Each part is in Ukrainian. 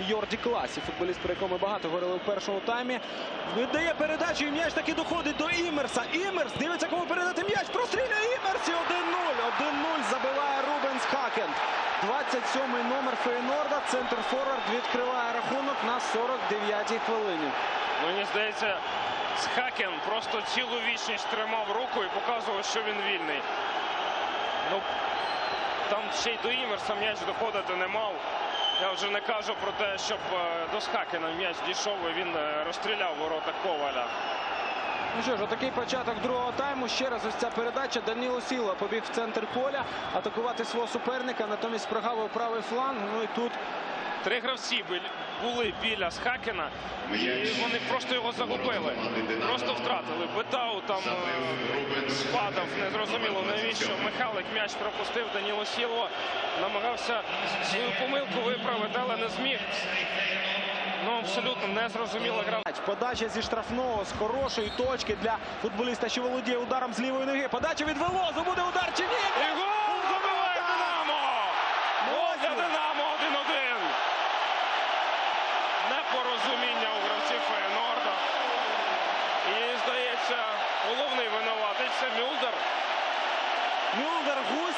Йорді Класі, футболіст, про якого ми багато говорили в першому таймі. Видає передачу і м'яч таки доходить до Імерса. Імерс дивиться, кому передати м'яч. Простріляє Імерс і 1-0. 1-0 забиває Рубенс Хакен. 27-й номер Фейнорда. Центр форвард відкриває рахунок на 49-й хвилині. Мені здається, Схакен просто цілу вічність тримав руку і показував, що він вільний. Ну, там ще й до Імерса м'яч доходити не мав. Я вже не кажу про те, щоб е, до Схакена м'яч дійшов і він е, розстріляв ворота Коваля. Ну що ж, отакий початок другого тайму. Ще раз ось ця передача. Даніло Сіла побіг в центр поля атакувати свого суперника. Натомість прогавив правий фланг. Ну і тут Три гравці були біля Схакена, і вони просто його загубили. Просто втратили. Бетау там е, спадав, незрозуміло навіщо. Михайлик м'яч пропустив, Даніло Сіло намагався свою помилку виправити, але не зміг. Ну, абсолютно незрозуміла гра. Подача зі штрафного з хорошої точки для футболіста, що володіє ударом з лівої ноги. Подача від Велозу. Буде удар чи ні? І гол забиває Динамо! Гол для Динамо 1-1. Непорозуміння у гравців Фейнорда. І, здається, головний винуватець це Мюлдер. Мюлдер Гусєв.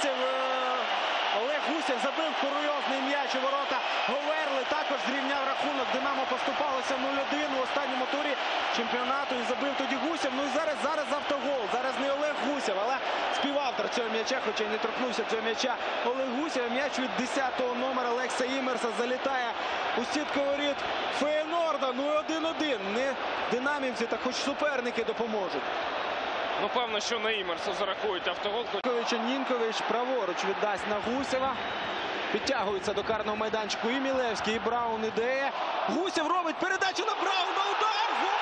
Гусєв забив курйозний м'яч у ворота. Говерли також зрівняв рахунок. Динамо поступалося 0-1 у останньому турі чемпіонату і забив тоді Гусєв. Ну і зараз зараз автогол. Зараз не Олег Гусєв, але співавтор цього м'яча, хоча й не торкнувся цього м'яча. Олег Гусєв. М'яч від 10-го номера Олекса Імерса залітає у сітку воріт Феєнорда. Ну і 1-1. Не динамівці, та хоч суперники допоможуть. Ну, певно, що на Імерса зарахують автогол. Нінкович, Нінкович праворуч віддасть на Гусєва. Підтягується до карного майданчику і Мілевський, і Браун ідея. Гусєв робить передачу на Брауна. Удар! Гол!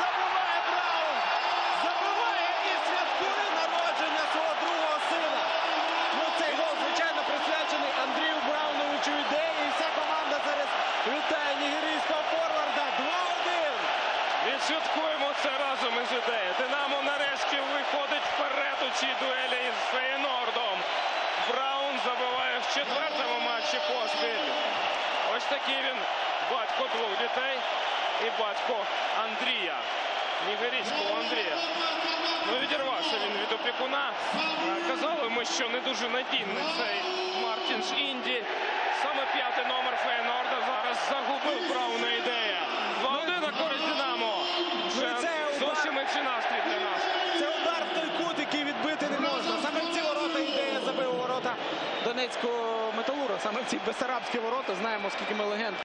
Забиває Браун! Забиває і святкує народження свого другого сина. Ну, цей гол, звичайно, присвячений Андрію Брауновичу ідеї. І вся команда зараз вітає нігерійського форварда. 2-1. Відсвяткуємо це разом із ідеєю. Динамо нарешті виходить вперед у цій дуелі із Фейнордом. Браун забиває в четвертому матчі поспіль. Ось такий він батько двох дітей і батько Андрія. Нігерійського Андрія. Ну, відірвався він від опікуна. Е, Казали ми, що не дуже надійний цей Мартінс Інді. Саме п'ятий номер Фейнорда зараз загубив Брауна ідея. 2-1 на користь Динамо. Вже Ну, і це удар. Зовсім інший настрій для нас. Це удар той кут, який відбити не можна. Саме в ці ворота ідея забив ворота Донецького металуру. Саме в ці бесарабські ворота. Знаємо, скільки ми легенд